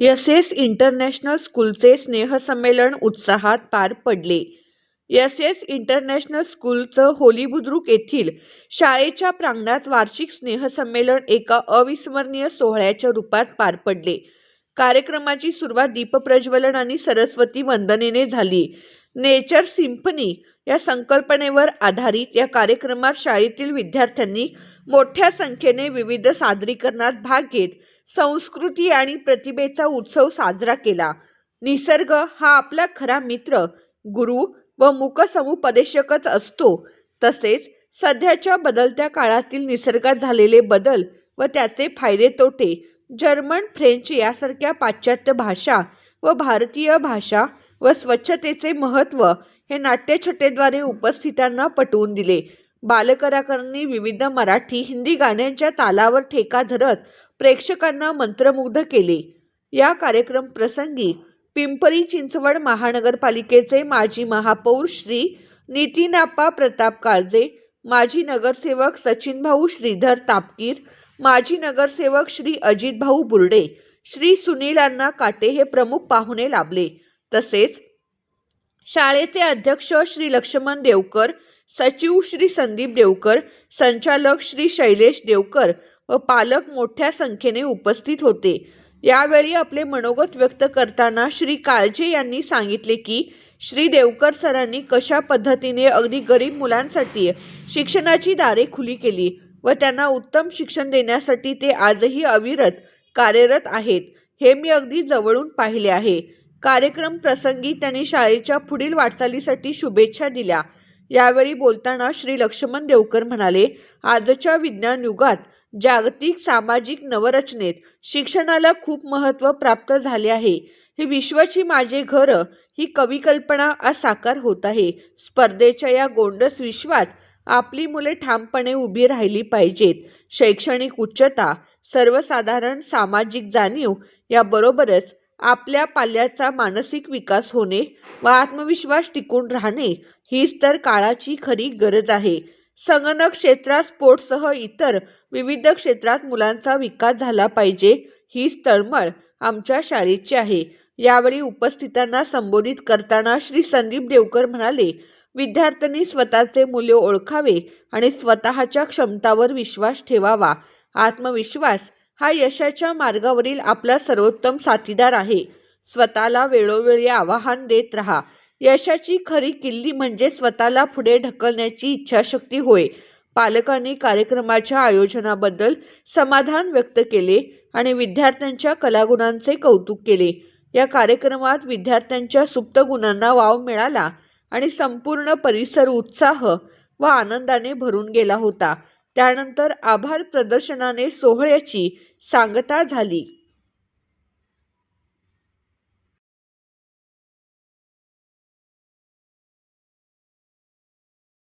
यसेस international स्कूलचे स्नेहसंमेलन उत्साहात पार पडले. यसेस इंटरनॅशनल स्कूलचं होली बुद्रुक येथील शाळेच्या प्रांगणात वार्षिक स्नेहसंमेलन एका अविस्मरणीय सोहळ्याच्या रूपात पार पडले. कार्यक्रमाची सुरुवात दीपप्रज्वलन आणि सरस्वती वंदनेने झाली. नेचर सिम्फनी या संकल्पनेवर आधारित या कार्यक्रमात शाळेतील विद्यार्थ्यांनी मोठ्या संख्येने विविध सादरीकरणात भाग घेत संस्कृती आणि प्रतिभेचा उत्सव साजरा केला. निसर्ग हा आपला खरा मित्र गुरु व मुकसमुपदेशकच असतो. तसेच सध्याच्या बदलत्या काळातील निसर्गात झालेले बदल व त्याचे फायदे तोटे जर्मन फ्रेंच यासारख्या पाश्चात्य भाषा व भारतीय भाषा व स्वच्छतेचे महत्त्व हे नाट्यछटेद्वारे उपस्थितांना पटवून दिले. बालकलाकारांनी विविध मराठी हिंदी गाण्यांच्या तालावर ठेका धरत प्रेक्षकांना मंत्रमुग्ध केले. या कार्यक्रम प्रसंगी पिंपरी चिंचवड महानगरपालिकेचे माजी महापौर श्री नितीनाप्पा प्रताप काळजे माजी नगरसेवक सचिनभाऊ श्रीधर तापकीर माजी नगरसेवक श्री अजितभाऊ बुर्डे श्री सुनील अण्णा काटे हे प्रमुख पाहुणे लाभले. तसेच शाळेचे अध्यक्ष श्री लक्ष्मण देवकर सचिव श्री संदीप देवकर संचालक श्री शैलेश देवकर व पालक मोठ्या संख्येने उपस्थित होते. यावेळी आपले मनोगत व्यक्त करताना श्री काळजे यांनी सांगितले की श्री देवकर सरांनी कशा पद्धतीने अगदी गरीब मुलांसाठी शिक्षणाची दारे खुली केली व त्यांना उत्तम शिक्षण देण्यासाठी ते आजही अविरत कार्यरत आहेत हे मी अगदी जवळून पाहिले आहे. कार्यक्रम प्रसंगी त्यांनी शाळेच्या पुढील वाटचालीसाठी शुभेच्छा दिल्या. यावेळी बोलताना श्री लक्ष्मण देवकर म्हणाले आजच्या विज्ञान युगात जागतिक सामाजिक नवरचनेत शिक्षणाला खूप महत्त्व प्राप्त झाले आहे. हे विश्वाची माझे घर ही कविकल्पना आज साकार होत आहे. स्पर्धेच्या या गोंडस विश्वात आपली मुले ठामपणे उभी राहिली पाहिजेत. शैक्षणिक उच्चता सर्वसाधारण सामाजिक जाणीव याबरोबरच आपल्या पाल्याचा मानसिक विकास होणे व आत्मविश्वास टिकून राहणे हीच तर काळाची खरी गरज आहे. संगणक क्षेत्रात स्पोर्ट्ससह इतर विविध क्षेत्रात मुलांचा विकास झाला पाहिजे हीच तळमळ आमच्या शाळेची आहे. यावेळी उपस्थितांना संबोधित करताना श्री संदीप देवकर म्हणाले विद्यार्थ्यांनी स्वतःचे मूल्य ओळखावे आणि स्वतःच्या क्षमतावर विश्वास ठेवावा. आत्मविश्वास हा यशाच्या मार्गावरील आपला सर्वोत्तम साथीदार आहे. स्वतःला वेळोवेळी आवाहन देत राहा. यशाची खरी किल्ली म्हणजे स्वतःला पुढे ढकलण्याची इच्छाशक्ती होय. पालकांनी कार्यक्रमाच्या आयोजनाबद्दल समाधान व्यक्त केले आणि विद्यार्थ्यांच्या कलागुणांचे कौतुक केले. या कार्यक्रमात विद्यार्थ्यांच्या सुप्त गुणांना वाव मिळाला आणि संपूर्ण परिसर उत्साह व आनंदाने भरून गेला होता. त्यानंतर आभार प्रदर्शनाने सोहळ्याची सांगता झाली.